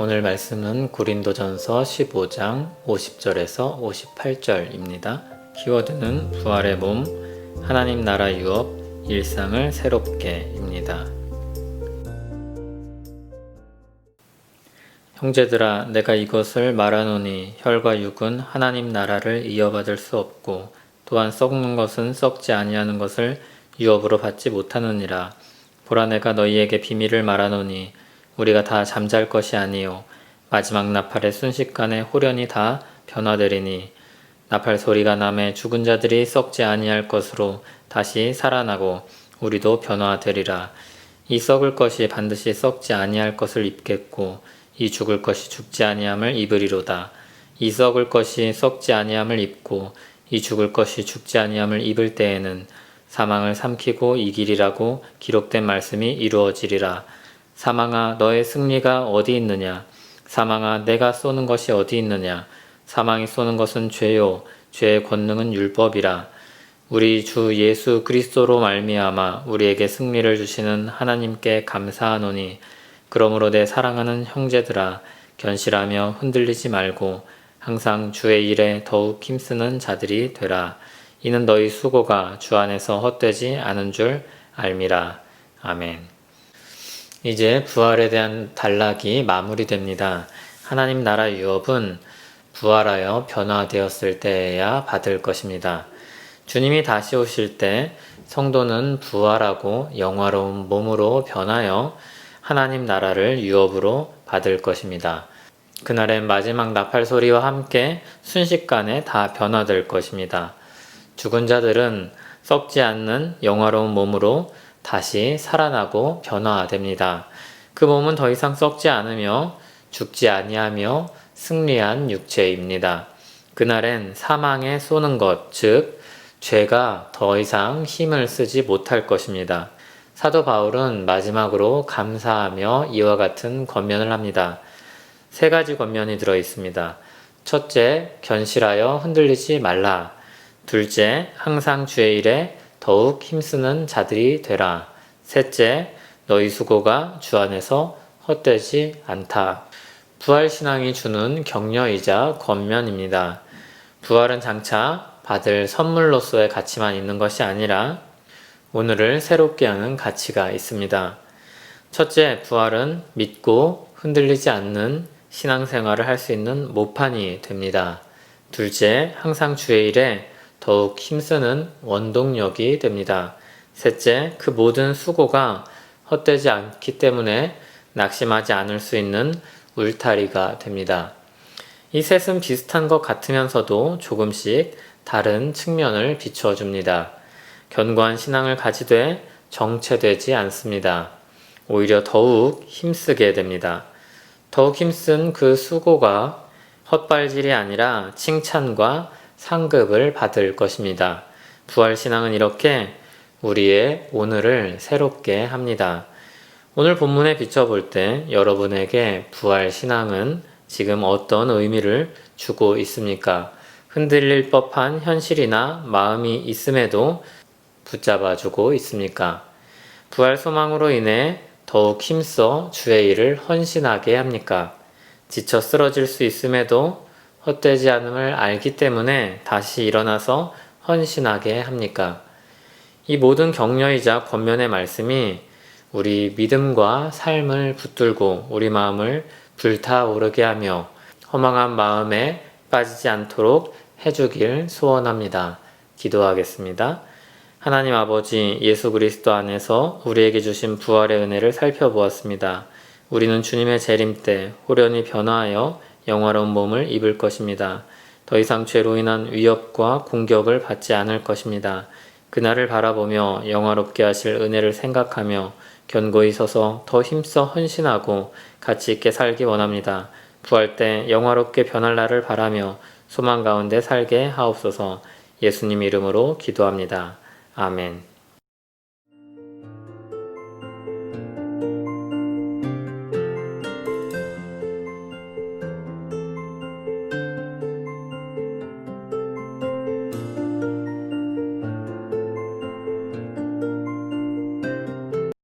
오늘 말씀은 고린도전서 15장 50절에서 58절입니다. 키워드는 부활의 몸, 하나님 나라 유업, 일상을 새롭게입니다. 형제들아 내가 이것을 말하노니 혈과 육은 하나님 나라를 이어받을 수 없고 또한 썩는 것은 썩지 아니하는 것을 유업으로 받지 못하느니라 보라 내가 너희에게 비밀을 말하노니 우리가 다 잠잘 것이 아니요. 마지막 나팔의 순식간에 호련히 다 변화되리니 나팔 소리가 남에 죽은 자들이 썩지 아니할 것으로 다시 살아나고 우리도 변화되리라. 이 썩을 것이 반드시 썩지 아니할 것을 입겠고 이 죽을 것이 죽지 아니함을 입으리로다. 이 썩을 것이 썩지 아니함을 입고 이 죽을 것이 죽지 아니함을 입을 때에는 사망을 삼키고 이기리라고 기록된 말씀이 이루어지리라 사망아 너의 승리가 어디 있느냐? 사망아 내가 쏘는 것이 어디 있느냐? 사망이 쏘는 것은 죄요. 죄의 권능은 율법이라. 우리 주 예수 그리스도로 말미암아 우리에게 승리를 주시는 하나님께 감사하노니 그러므로 내 사랑하는 형제들아 견실하며 흔들리지 말고 항상 주의 일에 더욱 힘쓰는 자들이 되라. 이는 너희 수고가 주 안에서 헛되지 않은 줄 알미라. 아멘. 이제 부활에 대한 단락이 마무리됩니다. 하나님 나라 유업은 부활하여 변화되었을 때야 받을 것입니다. 주님이 다시 오실 때 성도는 부활하고 영화로운 몸으로 변하여 하나님 나라를 유업으로 받을 것입니다. 그날의 마지막 나팔 소리와 함께 순식간에 다 변화될 것입니다. 죽은 자들은 썩지 않는 영화로운 몸으로 다시 살아나고 변화됩니다. 그 몸은 더 이상 썩지 않으며 죽지 아니하며 승리한 육체입니다. 그날엔 사망에 쏘는 것, 즉 죄가 더 이상 힘을 쓰지 못할 것입니다. 사도 바울은 마지막으로 감사하며 이와 같은 권면을 합니다. 세 가지 권면이 들어 있습니다. 첫째, 견실하여 흔들리지 말라. 둘째, 항상 주의 일에 더욱 힘쓰는 자들이 되라. 셋째, 너희 수고가 주 안에서 헛되지 않다. 부활신앙이 주는 격려이자 권면입니다. 부활은 장차 받을 선물로서의 가치만 있는 것이 아니라 오늘을 새롭게 하는 가치가 있습니다. 첫째, 부활은 믿고 흔들리지 않는 신앙생활을 할 수 있는 모판이 됩니다. 둘째, 항상 주의 일에 더욱 힘쓰는 원동력이 됩니다. 셋째, 그 모든 수고가 헛되지 않기 때문에 낙심하지 않을 수 있는 울타리가 됩니다. 이 셋은 비슷한 것 같으면서도 조금씩 다른 측면을 비추어줍니다. 견고한 신앙을 가지되 정체되지 않습니다. 오히려 더욱 힘쓰게 됩니다. 더욱 힘쓴 그 수고가 헛발질이 아니라 칭찬과 상급을 받을 것입니다. 부활신앙은 이렇게 우리의 오늘을 새롭게 합니다. 오늘 본문에 비춰볼 때 여러분에게 부활신앙은 지금 어떤 의미를 주고 있습니까? 흔들릴 법한 현실이나 마음이 있음에도 붙잡아 주고 있습니까? 부활 소망으로 인해 더욱 힘써 주의 일을 헌신하게 합니까? 지쳐 쓰러질 수 있음에도 헛되지 않음을 알기 때문에 다시 일어나서 헌신하게 합니까? 이 모든 격려이자 권면의 말씀이 우리 믿음과 삶을 붙들고 우리 마음을 불타오르게 하며 허망한 마음에 빠지지 않도록 해주길 소원합니다. 기도하겠습니다. 하나님 아버지 예수 그리스도 안에서 우리에게 주신 부활의 은혜를 살펴보았습니다. 우리는 주님의 재림 때 호련히 변화하여 영화로운 몸을 입을 것입니다. 더 이상 죄로 인한 위협과 공격을 받지 않을 것입니다. 그날을 바라보며 영화롭게 하실 은혜를 생각하며 견고히 서서 더 힘써 헌신하고 가치 있게 살기 원합니다. 부활 때 영화롭게 변할 날을 바라며 소망 가운데 살게 하옵소서 예수님 이름으로 기도합니다. 아멘.